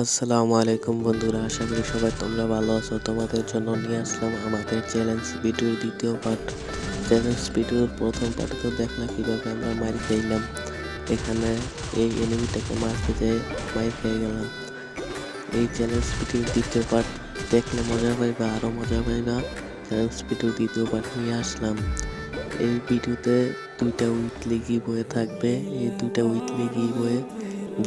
আসসালামু আলাইকুম বন্ধুরা, আশা করি সবাই তোমরা ভালো আছো। তোমাদের জন্য নিয়ে আসলাম আমাদের চ্যালেঞ্জ ভিডিওর দ্বিতীয় পার্ট চ্যালেঞ্জ ভিডিওর প্রথম পার্টে তো দেখলাম কীভাবে আমরা মার খেলাম এখানে এই এনিমিটাকে মারতে যেয়ে মার খেয়ে গেলাম। এই চ্যালেঞ্জ ভিডিওর দ্বিতীয় পার্ট দেখলে মজা পাইবা আরও মজা পাইবা। চ্যালেঞ্জ ভিডিওর দ্বিতীয় পার্ট নিয়ে আসলাম। এই ভিডিওতে দুইটা উইকলি গিভ হয়ে থাকবে। এই দুইটা উইকলি গিভ হয়ে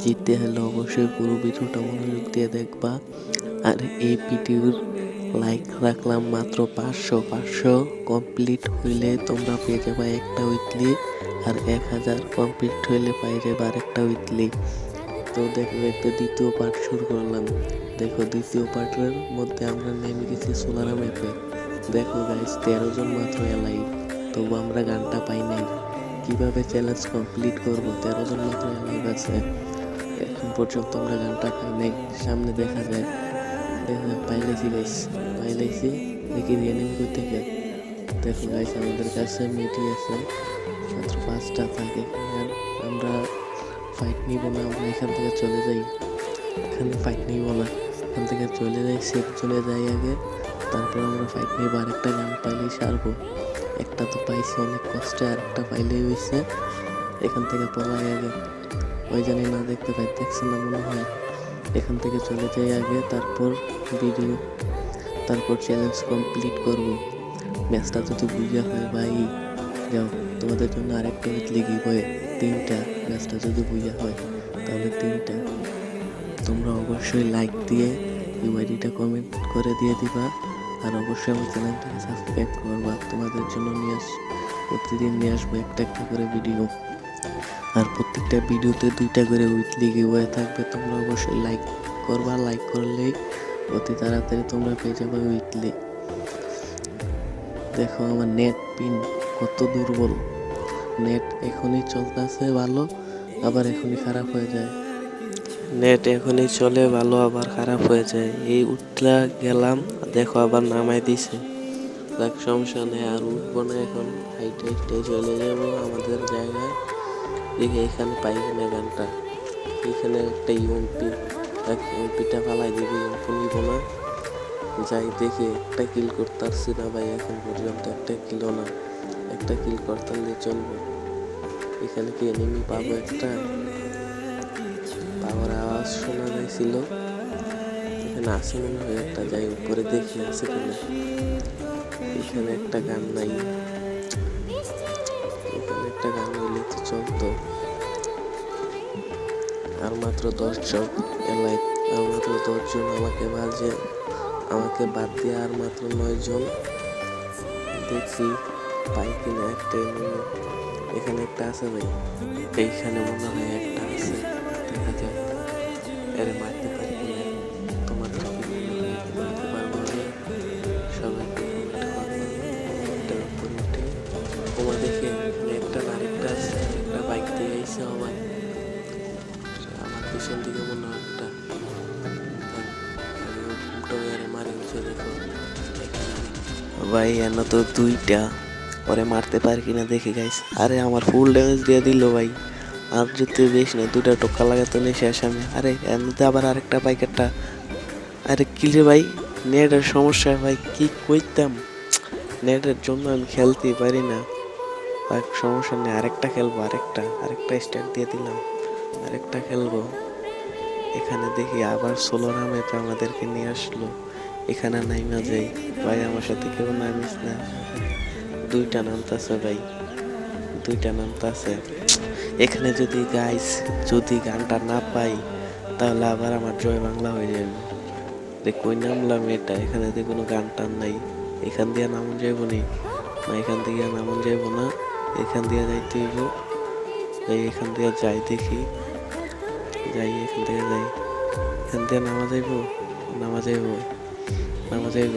জিততে হলে অবশ্যই পুরো ভিডিওটা মনোযোগ দিয়ে দেখবা। আর এই ভিডিওর লাইক রাখলাম মাত্র পাঁচশো। পাঁচশো কমপ্লিট হইলে তোমরা পেয়ে যাবে একটা উইকলি আর এক হাজার কমপ্লিট হইলে পাই যাবে আর একটা উইকলি তো দেখো একটা দ্বিতীয় পার্ট শুরু করলাম। দেখো, দ্বিতীয় পার্টের মধ্যে আমরা নেমে গেছি সোলারা ম্যাপে দেখো গাইস তেরো জন মাত্র এলাই তবু আমরা গানটা পাই নাই। কীভাবে চ্যালেঞ্জ কমপ্লিট করব? তেরো জন মাত্র এলাইভ আছে। এখন পর্যন্ত আমরা গানটা নাই। সামনে দেখা যায় পাইলেছি গাইস পাইলেছি, দেখি রিয়েলিমি করতে থেকে দেখো গাইস আমাদের কাছে মিটি আছে, মাত্র পাঁচটা থাকে। আমরা ফাইট নিব না, আমরা এখান থেকে চলে যাই। এখানে ফাইট নিব না। এখান থেকে চলে যাই সেফ চলে যাই আগে। তারপর আমরা ফাইট নিব, আরেকটা গান পাইলেই সারবো। একটা তো পাইছি অনেক কষ্টে আর একটা পাইলেই হয়েছে এখান থেকে পলাই আগে। ওই জানি না দেখতে পাই, দেখছে না মনে হয়। এখান থেকে চলে যাই আগে, তারপর ভিডিও তারপর চ্যালেঞ্জ কমপ্লিট করব। ম্যাচটা যদি বুঝা হয়, ভাই, যাও, তোমাদের জন্য আরেকটা গিভ হয় তিনটা। ম্যাচটা যদি বুঝা হয়, তাহলে তিনটা। তোমরা অবশ্যই লাইক দিয়ে ইউআইডিটা কমেন্ট করে দিয়ে দিবা, আর অবশ্যই আমার চ্যানেলটাকে সাবস্ক্রাইব করবা। তোমাদের জন্য নিয়ে আস, প্রতিদিন নিয়ে আসব একটা একটা করে ভিডিও আর প্রত্যেকটা ভিডিওতে দুইটা করে উইকলি গিভওয়ে থাকবে। তোমরা অবশ্যই লাইক করবা লাইক করলেই অতি তাড়াতাড়ি তোমরা পেয়ে যাবে উইকলি দেখো আমার নেট পিন কত দুর্বল। নেট এখনই চলতেছে ভালো, আবার এখনই খারাপ হয়ে যায়। নেট এখনই চলে, ভালো, আবার খারাপ হয়ে যায়। এই উঠলা গেলাম, দেখো আবার নামাই দিছে। সমস্যা নেই, আর উঠবো না এখন। হাইটে হাইটে চলে যাব আমাদের জায়গায়। দেখি এখানে পাই কিনা গানটা এখানে একটা ইউএমপি ইউএমপিটা ফালাই দিবি, ইউএমপি নিব না। যাই দেখি, একটা কিল করতে না ভাই, এখন পর্যন্ত একটা কিলও না। একটা কিল করতাম দিয়ে চলবে। এখানে কি এনিমি পাবো একটা? পাওয়ার আওয়াজ শোনা যাইছিল। এখানে আছে মনে হয় একটা, যাই উপরে দেখি আছে কিনা। এখানে একটা গান নাই। এখানে একটা গান চলতো। আর মাত্র দশজন এলাই, আর মাত্র দশজন আমাকে বাজে আমাকে বাদ দিয়ে আর মাত্র নয়জন দেখি পাই কিনা একটা এখানে একটা আছে ভাই, এইখানে মনে হয় পিছন দিকে মনে হয় একটা ভাই এন তো দুইটা পরে মারতে পারি কিনা দেখে গাইস আরে আমার ফুল ড্যামেজ দিয়ে দিল ভাই আর যদি বেশি না দুটা টোকা লাগাতে নেই শেষ আমি আরে মধ্যে আবার আরেকটা বাইকেরটা আরে কি রে ভাই নেটের সমস্যা ভাই কি কইতাম নেটের জন্য আমি খেলতেই পারি না সমস্যা নেই আরেকটা খেলব আরেকটা আরেকটা স্টার্ট দিয়ে দিলাম আরেকটা খেলব এখানে দেখি আবার সোলোরা ম্যাপে আমাদেরকে নিয়ে আসলো। এখানে নাইমা যাই। ভাই, আমার সাথে কেউ নামিস না দুইটা নামতাছে ভাই। দুইটা নামতাছে এখানে যদি গাইস যদি গানটা না পাই, তাহলে আবার আমার জয় বাংলা হয়ে যাবে। দেখ কই নামলাম এটা? এখানে তো কোনো গান টান নাই। এখান দিয়ে নামন যাইব নি। না, এখান থেকে নামন যাইব না। এখান দিয়ে যাইতে হইব। এখান দিয়ে যাই দেখি। যাই, এখান থেকে যাই। এখান থেকে নামা যাইব নামা যাইব নামা যাইব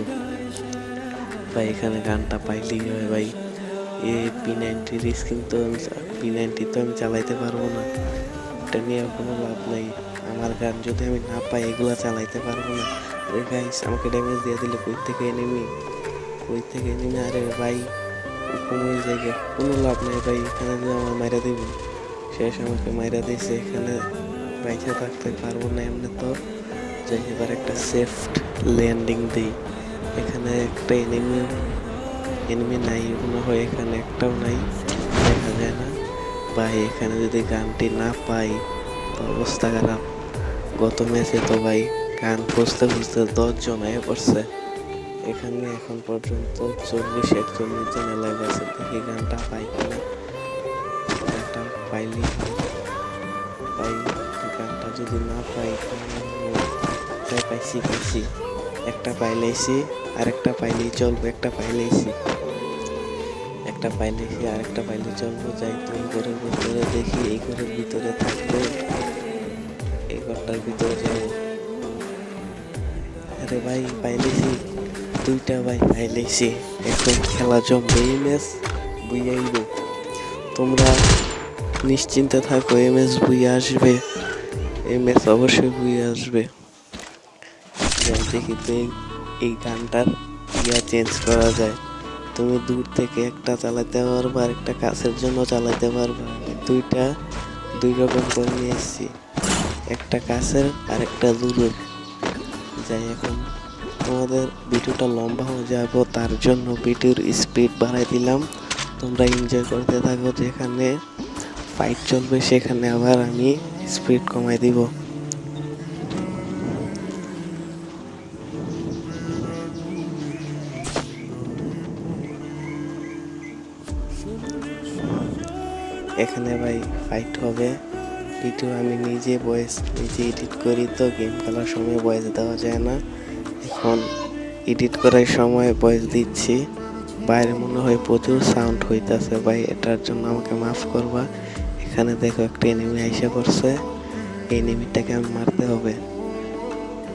ভাই, এখানে গানটা পাইলেই হয় ভাই। এই পি নাইনটির স্ক্রিন তো আমি পি নাইনটি তো আমি চালাইতে পারব না। এটা নিয়ে কোনো লাভ নাই। আমার গান যদি আমি না পাই, এগুলো চালাইতে পারব না। আরে গাইস আমাকে ড্যামেজ দিয়ে দিলে কই থেকে এনেমি? কই থেকে এনেমি? আরে ভাই কমে জায়গা কোনো লাভ নেই ভাই। এখানে আমার মাইরা দিব। শেষ আমাকে মাইরা দিয়েছে এখানে বাইচে থাকতে পারব না এমনি তো। যাই, এবার একটা সেফট ল্যান্ডিং দিই। এখানে একটা এনিমি এনিমি নাই মনে হয়, এখানে একটাও নাই। দেখা যায় না। ভাই, এখানে যদি গানটি না পাই, তো অবস্থা খারাপ। গত ম্যাচে তো ভাই গান খুঁজতে খুঁজতে দশজন হয়ে পড়ছে। এখানে এখন পর্যন্ত চল্লিশ একচল্লিশ জন এলাকা আছে। দেখি গানটা পাই কিনা। গানটা পাইলি যদি না পাই তাই পাইছি পাইছি। একটা পাইলেছি আরেকটা পাইলেই চলবো, একটা পাইলেছি একটা পাইলেছি আরেকটা পাইলে চলবো, যাই তুই ঘরের ভিতরে দেখি, এই ঘরের ভিতরে থাকবে এই ঘরটার ভিতরে যাব আরে ভাই পাইলেছি দুইটা ভাই পাইলেছি এখন খেলা জমবে এই ম্যাচ বুইয়াইব তোমরা নিশ্চিন্তে থাকো এই ম্যাচ বুইয়ে আসবে। এই ম্যাচ অবশ্যই বুইয়ে আসবে। দেখি তো এই গানটার ইয়া চেঞ্জ করা যায়। তুমি দূর থেকে একটা চালাতে পারবা আর একটা কাছের জন্য চালাতে পারবা। দুইটা, দুই রকম করে নিয়ে এসেছি। একটা কাছের আর একটা দূরের। যাই এখন তোমাদের ভিডিওটা লম্বা হয়ে যাব, তার জন্য ভিডিওর স্পিড বাড়াই দিলাম। তোমরা এনজয় করতে থাকো যেখানে ফাইট চলবে সেখানে আবার আমি স্পিড কমাই দিব। এখানে ভাই ফাইট হবে। ভিডিও আমি নিজে ভয়েস নিজে এডিট করি তো গেম খেলার সময় ভয়েস দেওয়া যায় না। এখন এডিট করার সময় ভয়েস দিচ্ছি। বাইরে মনে হয় প্রচুর সাউন্ড হইতাছে ভাই, এটার জন্য আমাকে মাফ করবা। এখানে দেখো একটা এনিমি আইসা করছে এই এনিমিটাকে আমি মারতে হবে।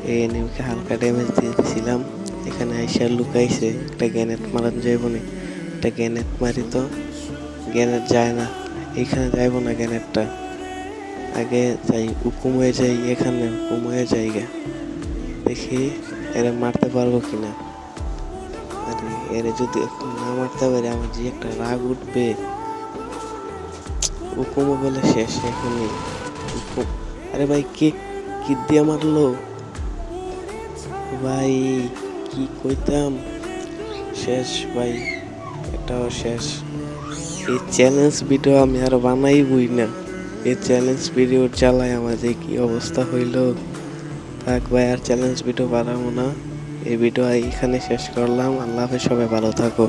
এই এনিমিকে হালকা ড্যামেজ দিয়ে দিয়েছিলাম এখানে আইসা লুকাইছে। একটা গ্যানেট মারান যাইব না? একটা গ্যানেট মারি তো। গ্যানেট যায় না। এখানে যাইব না গ্যানেটটা আগে যাই, উকুম হয়ে যাই এখানে, উকুম হয়ে যাই গে। দেখি এরা মারতে পারব কিনা। আরে, এরা যদি না মারতে পারে, আমার যে একটা রাগ উঠবে। উকুমও বলে শেষ এখনই আরে ভাই, কে কি দিয়ে মারলো? ভাই, কি কইতাম? শেষ, ভাই, এটাও শেষ। এই চ্যালেঞ্জ ভিডিও আমি আর বানাইবই না। এই চ্যালেঞ্জ ভিডিও চালাই আমার যে কি অবস্থা হইল। থাক ভাই, আর চ্যালেঞ্জ ভিডিও বানাবো না। এই ভিডিও এখানে শেষ করলাম। আল্লাহ হাফেজ, সবাই ভালো থাকো।